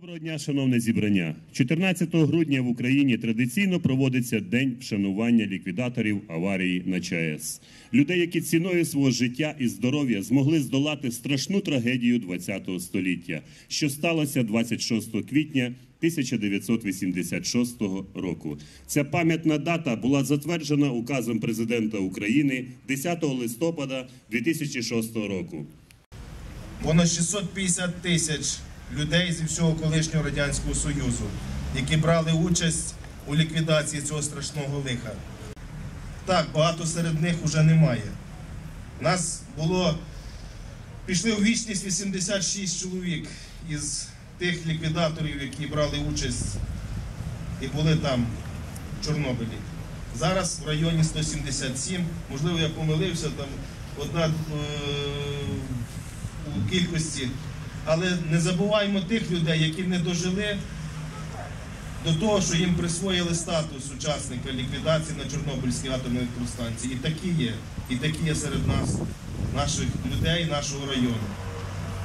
Доброго дня, шановне зібрання. 14 грудня в Україні традиційно проводиться День вшанування ліквідаторів аварії на ЧАЕС. Людей, які ціною свого життя і здоров'я змогли здолати страшну трагедію ХХ століття, що сталося 26 квітня 1986 року. Ця пам'ятна дата була затверджена указом президента України 10 листопада 2006 року. Понад 650 тисяч людей зі всього колишнього радянського союзу, які брали участь у ліквідації цього страшного лиха. Так, багато серед них уже немає. Нас було пішли у вічність 86 чоловік із тих ліквідаторів, які брали участь і були там в Чорнобилі. Зараз в районі 177, можливо, я помилився, там одна е, у кількості. Але не забуваємо тих людей, які не дожили до того, що їм присвоїли статус учасника ліквідації на Чорнобильській атомній електростанції. І такі є. І такі є серед нас, наших людей, нашого району,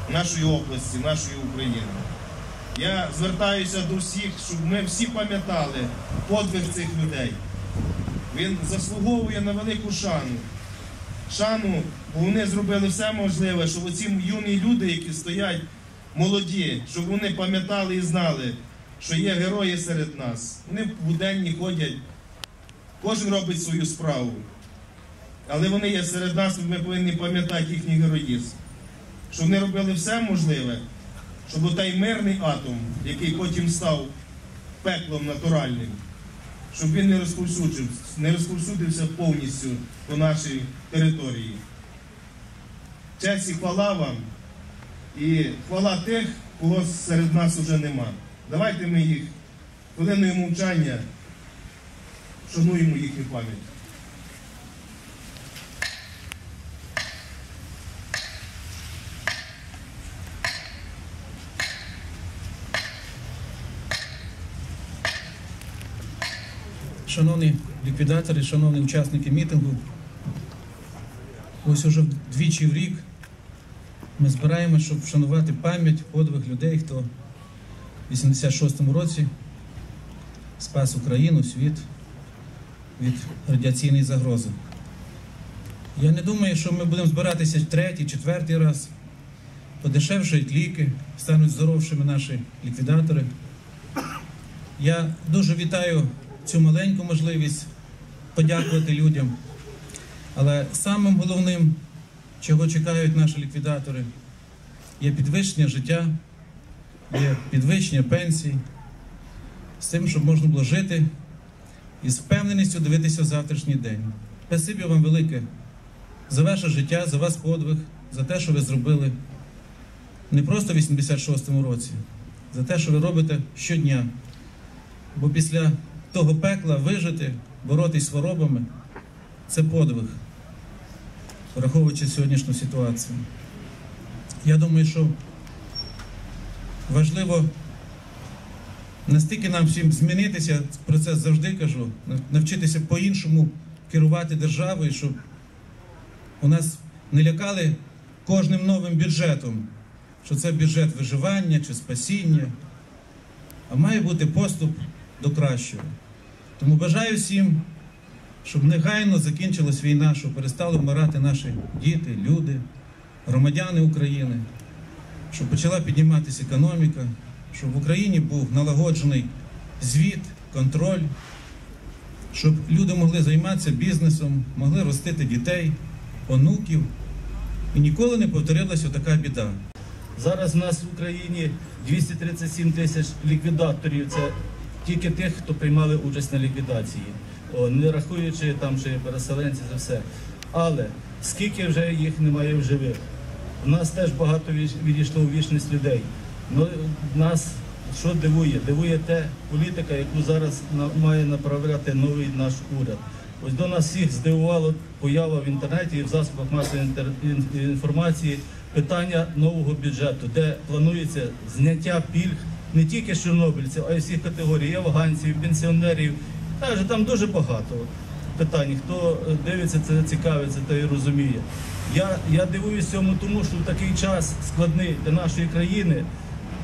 нашої області, нашої України. Я звертаюся до всіх, щоб ми всі пам'ятали подвиг цих людей. Він заслуговує на велику шану. Шану, бо вони зробили все можливе, щоб оці юні люди, які стоять молоді, щоб вони пам'ятали і знали, що є герої серед нас. Вони буденні ходять, кожен робить свою справу. Але вони є серед нас, ми повинні пам'ятати їхній героїзм. Щоб вони робили все можливе, щоб отай мирний атом, який потім став пеклом натуральним, щоб він не розповсюдився повністю по нашій території. Честь і хвала вам і хвала тих, кого серед нас вже нема. Давайте ми їх хвилиною мовчання шануємо їхню пам'ять. Шановні ліквідатори, шановні учасники мітингу, ось уже двічі в рік ми збираємо, щоб вшанувати пам'ять подвиг людей, хто в 86-му році спас Україну, світ від радіаційної загрози. Я не думаю, що ми будемо збиратися третій, четвертий раз, подешевшають ліки, стануть здоровшими наші ліквідатори. Я дуже вітаю цю маленьку можливість подякувати людям. Але самим головним, чого чекають наші ліквідатори, є підвищення життя, є підвищення пенсій, з тим, щоб можна було жити і з впевненістю дивитися в завтрашній день. Спасибі вам велике за ваше життя, за вас подвиг, за те, що ви зробили не просто в 86-му році, за те, що ви робите щодня. Бо після того пекла вижити, боротись з хворобами це подвиг, враховуючи сьогоднішню ситуацію. Я думаю, що важливо настільки нам всім змінитися, про це завжди кажу, навчитися по-іншому керувати державою, щоб у нас не лякали кожним новим бюджетом, що це бюджет виживання чи спасіння, а має бути поступ до кращого. Тому бажаю всім, щоб негайно закінчилась війна, щоб перестали вмирати наші діти, люди, громадяни України, щоб почала підніматися економіка, щоб в Україні був налагоджений звіт, контроль, щоб люди могли займатися бізнесом, могли ростити дітей, онуків. І ніколи не повторилася така біда. Зараз у нас в Україні 237 тисяч ліквідаторів. Це тільки тих, хто приймали участь на ліквідації, не рахуючи там ще переселенці за все. Але скільки вже їх немає в живих? У нас теж багато відійшло у вічність людей. Ну, Нас що дивує? Дивує те політика, яку зараз має направляти новий наш уряд. Ось до нас всіх здивувала поява в інтернеті і в засобах масової інформації питання нового бюджету, де планується зняття пільг не тільки чорнобильців, а й всіх категорій, і афганців, пенсіонерів. Також там дуже багато питань. Хто дивиться, це цікавиться, то і розуміє. Я я дивуюсь цьому, тому що в такий час складний для нашої країни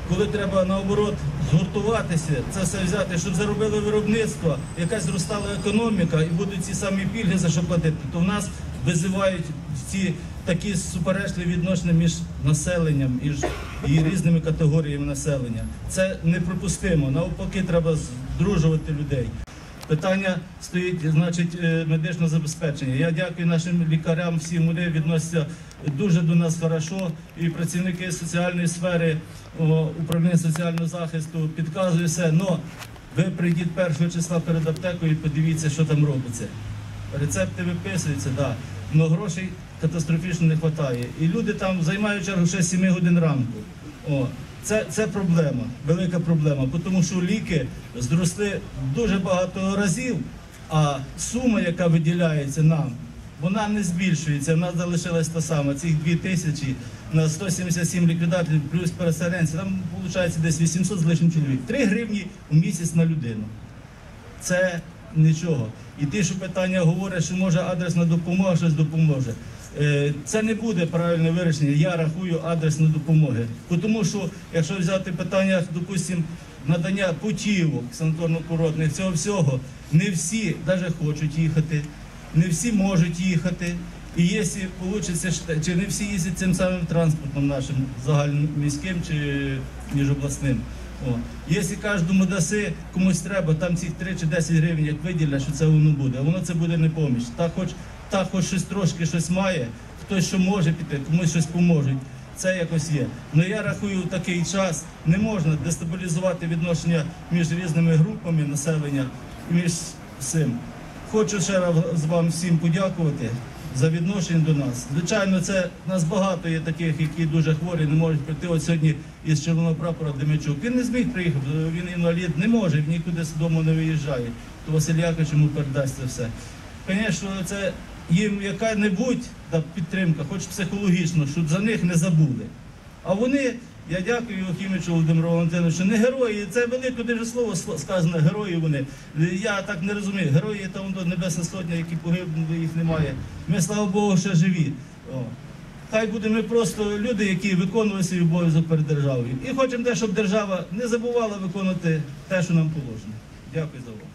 коли треба наоборот згуртуватися, це все взяти, щоб заробили виробництво, якась зростала економіка і будуть ці самі пільги за що платити, то в нас визивають ці такі суперечливі відношення між населенням і, і різними категоріями населення. Це неприпустимо. Навпаки, треба здружувати людей. Питання стоїть, значить, е, медичне забезпечення. Я дякую нашим лікарям, всім вони відносяться дуже до нас хорошо. І працівники соціальної сфери, управління соціального захисту підказує все. Но ви прийдіть першого числа перед аптекою і подивіться, що там робиться. Рецепти виписуються, да. але грошей катастрофічно не вистачає. І люди там займають чергу ще з 7 годин ранку. О, це, це проблема, велика проблема, тому що ліки зросли дуже багато разів, а сума, яка виділяється нам, вона не збільшується. Нас залишилась та сама. Цих 2 тисячі на 177 ліквідаторів плюс переселенці. Там виходить десь 800 з лишнім чоловік. 3 гривні в місяць на людину це нічого. І ті, що питання говорять, що може адресна допомога щось допоможе. Е, Це не буде правильне вирішення. Я рахую адресної допомоги. Тому що, якщо взяти питання, допустимо, надання путівок санаторно-курортних, цього всього, не всі навіть хочуть їхати, не всі можуть їхати. І якщо вийде, чи не всі їздять цим самим транспортом нашим загальноміським чи міжобласним. О. Якщо кожному даси, комусь треба, там ці 3 чи 10 гривень, як виділять, що це воно буде, воно це буде не поміч. Так хоч, так хоч щось трошки щось має, хтось що може піти, комусь щось поможуть. Це якось є. Ну я рахую, такий час не можна дестабілізувати відношення між різними групами населення, між цим. Хочу ще раз вам всім подякувати за відношення до нас. Звичайно, це нас багато є таких, які дуже хворі, не можуть прийти. От сьогодні із червоного прапора Демичук. Він не зміг приїхати, він інвалід, не може, він нікуди з дому не виїжджає. То Василь Якович йому передасть це все. Звісно, це їм яка-небудь підтримка, хоч психологічно, щоб за них не забули. А вони, я дякую Хімічу Володимиру Валентиновичу, не герої, це велике дуже слово сл- сказано, герої вони. Я так не розумію, герої там до Небесна Сотня, які погибли, їх немає. Ми, слава Богу, ще живі. О. Хай будемо просто люди, які виконували свій обов'язок перед державою. І хочемо те, щоб держава не забувала виконувати те, що нам положено. Дякую за увагу.